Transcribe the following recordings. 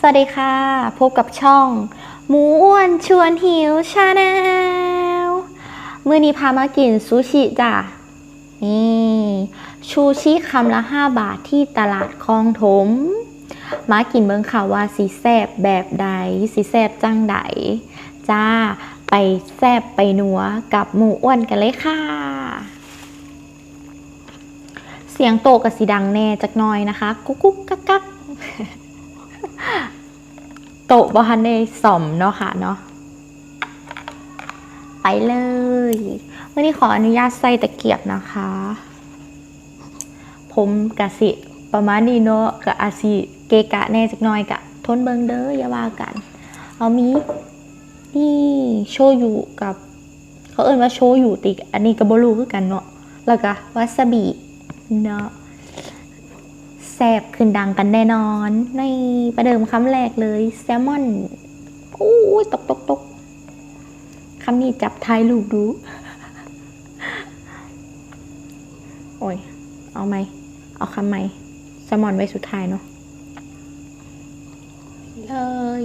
สวัสดีค่ะ พบกับช่อง หมูอ้วนชวนหิวชาแนลเมื่อนี้พามากินซูชิจ้ะ นี่ชูชิคำละ 5 บาทที่ตลาดคลองถม มากินเบิ่งค่ะว่าสีแซบแบบใดสีแซบจังใดจ้า ไปแซบไปนัวกับหมูอ้วนกันเลยค่ะ เสียงโตกับสีดังแน่จักน่อยนะคะ กุ๊กกุ๊กกักกัก โตบอฮันในสอมเนาะค่ะเนาะไปเลยวันนี้ขออนุญาตใส่ตะเกียบนะคะ ผมกะสิประมาณนี้เนาะกะอาสิเกะกะแน่จักหน่อยกะทนเบิงเด้ออย่าว่ากัน เอามีนี่โชยุกับ เขาเอ่นว่าโชยุติ อันนี้ก็บ่รู้คือกันเนาะแล้วก็วาซาบิเนาะ แซบขึ้นดังกันแน่นอน ในประเดิมคำแรกเลย แซลมอนอู้ยตกตกตกคำนี้จับท้ายลูกดู โอ้ย เอาไหม เอาคำไหมแซลมอนไว้สุดท้ายเนาะเลย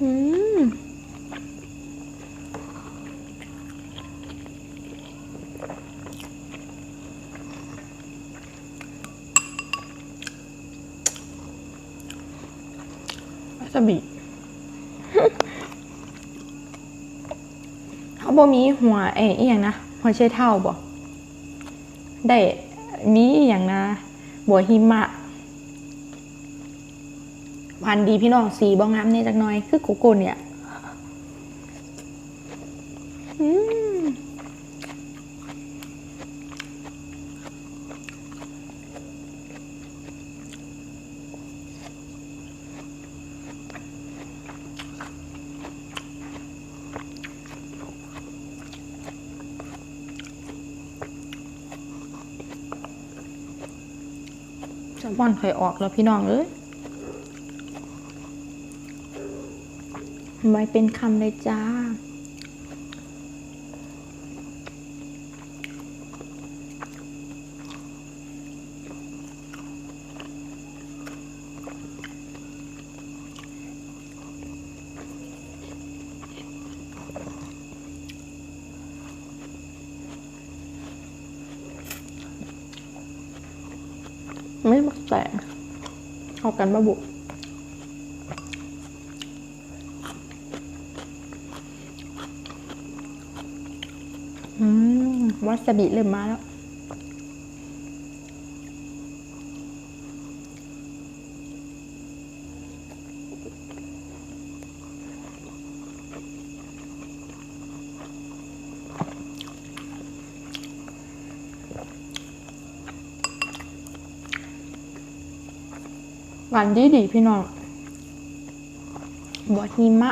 อืม ซาบิเขาบ่มีหัวเอ๋อหย่างนะหัวเชเท่าบ่ได้มีอย่างนะ บัวหิมะ พันดีพี่น้องสีบ้องงามเนี่ยจักหน่อย คือโกโก้เนี่ย อืม แซลมอนเคยออกแล้วพี่น้องเอ้ยไว้เป็นคำเลยจ้า ไม่มักแต่ เอากันบ้าบุอืมวาซาบิเริ่มมาแล้ว หวานดีดีพี่น้องบวหิมะ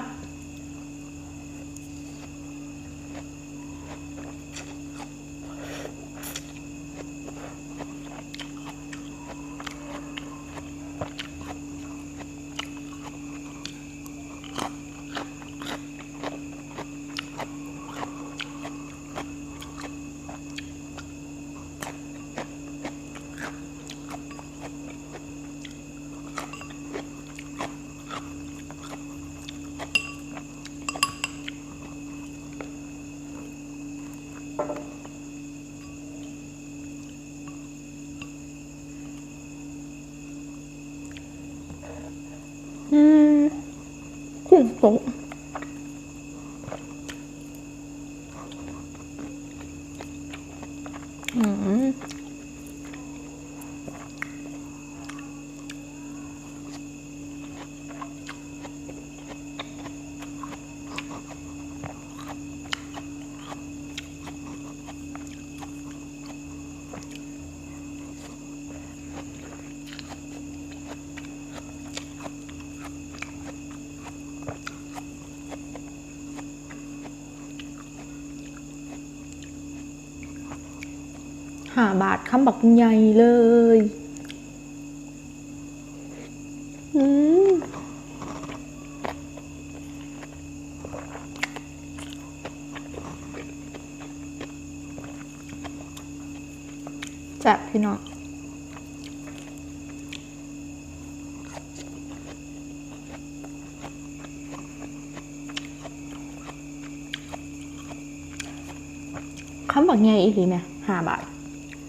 อืม กุ้ง หาบาทคำบักใหญ่เลยอืมแซ่บพี่น้องคำบักใหญ่อีกทีไหห้าบาท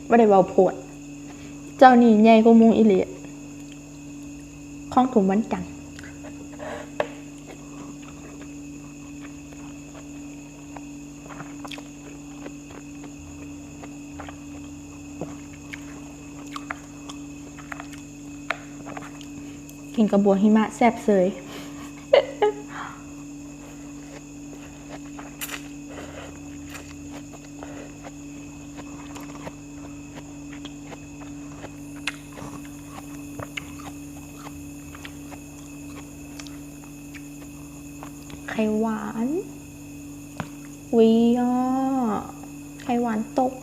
บ่ได้เว้าโพดเจ้านี่ใหญ่กว่าหมูอีหลีของถุงวันจันทร์กินกระบัวหิมะแซ่บเสย ข่หวานวิอะไข่หวานตก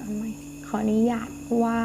ทำไมขออนุญาตวา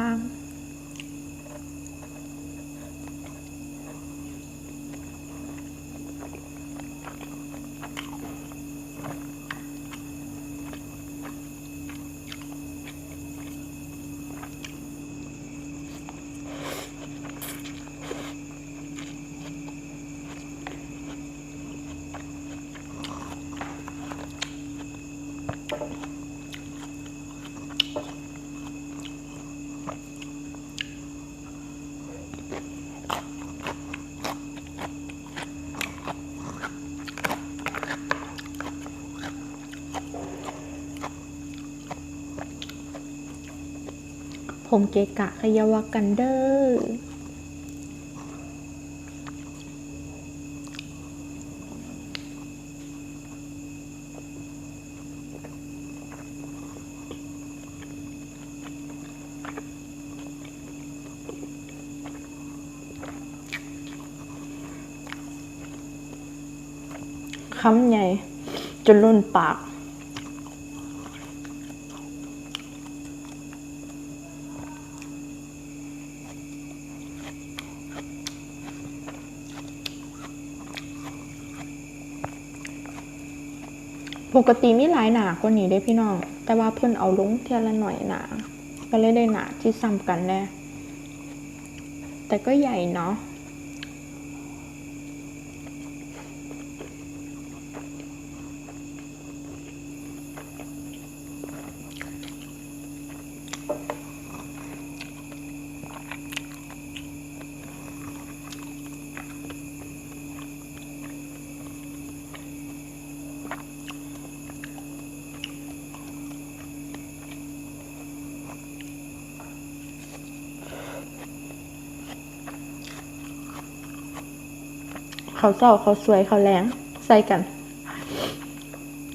ผมเกะกะขยาวกันเดอร์คำใหญ่ จนล้นปาก ปกติมีหลายหนากว่านี้ได้พี่น้อง แต่ว่าเพิ่นเอาลงเทียละหน่อยหนา ก็เลยได้หนาที่ซ้ำกันแน่แต่ก็ใหญ่เนาะ เขาเศร้าเขาสวยเขาแรงใส่กัน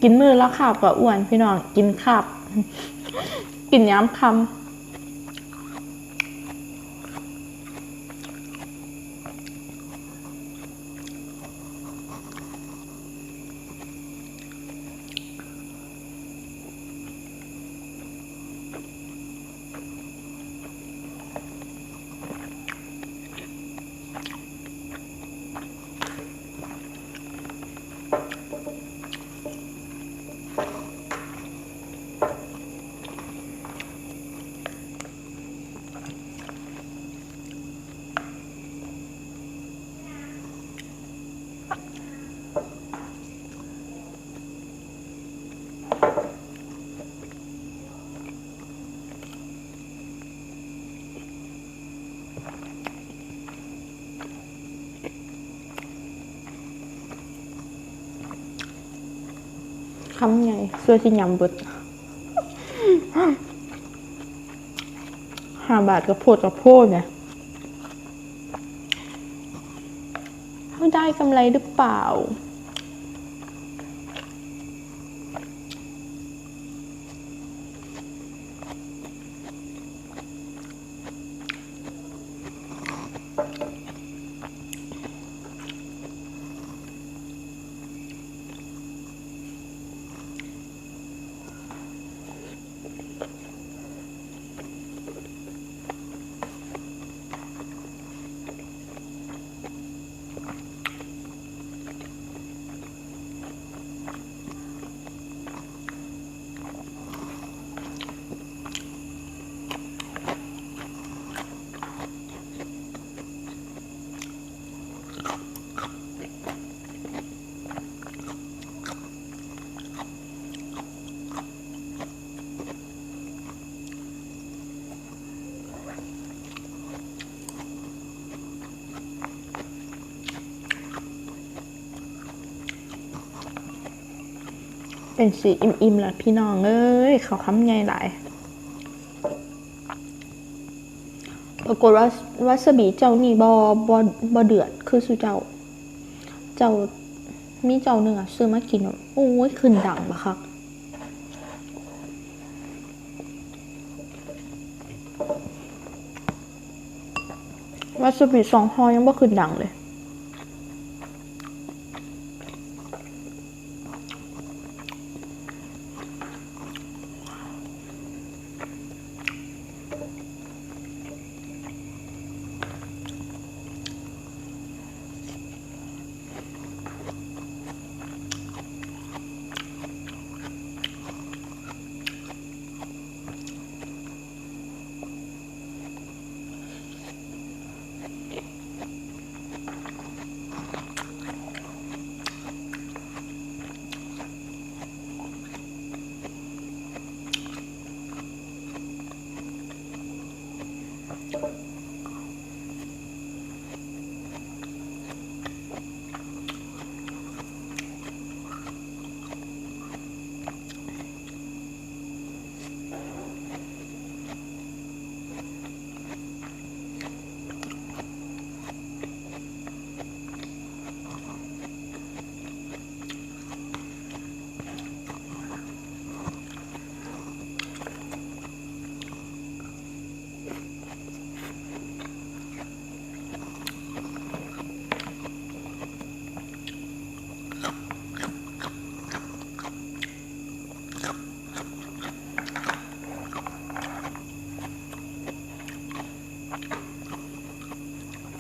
กินมือแล้วขาบก็อ้วนพี่น้องกินขาบกินย้ำคำ คำใหญ่เสื้อที่ยำเบิดห้าบาทกับโพดกับโพดเนี่ยเขา ได้กำไรหรือเปล่า เป็นสีอิ่มๆแล้วพี่น้องเอ้ยเขาค้ำไงหลายปรากฏว่าวัสบีเจ้านี่บอบอบอเดือดคือสุเจ้า เจ้ามีเจ้าหนึ่งอะซื้อมากินอะโอ้ยขึ้นดังปะคักวาสบิสองหอยังบ่ขึ้นดังเลย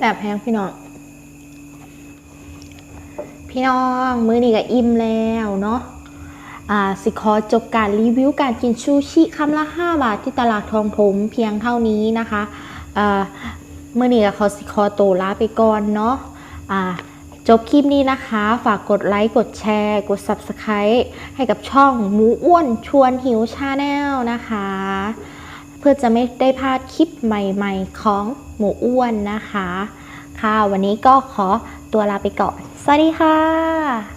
แต่แพงพี่น้อง พี่น้องมื้อนี้ก็อิ่มแล้วเนาะอ่าสิขอจบการรีวิวการกินซูชิคำละ 5 บาทที่ตลาดทองถมเพียงเท่านี้นะคะอ่ามื่อนี้ก็ขอสิขอโตลาไปก่อนเนาะอ่าจบคลิปนี้นะคะ ฝากกดไลค์ กดแชร์ กด Subscribe ให้กับช่องหมูอ้วนชวนหิวชาแนลนะคะ พื่อจะไม่ได้พลาดคลิปใหม่ๆ ของหมูอ้วนนะคะ ค่ะ วันนี้ก็ขอตัวลาไปก่อน สวัสดีค่ะ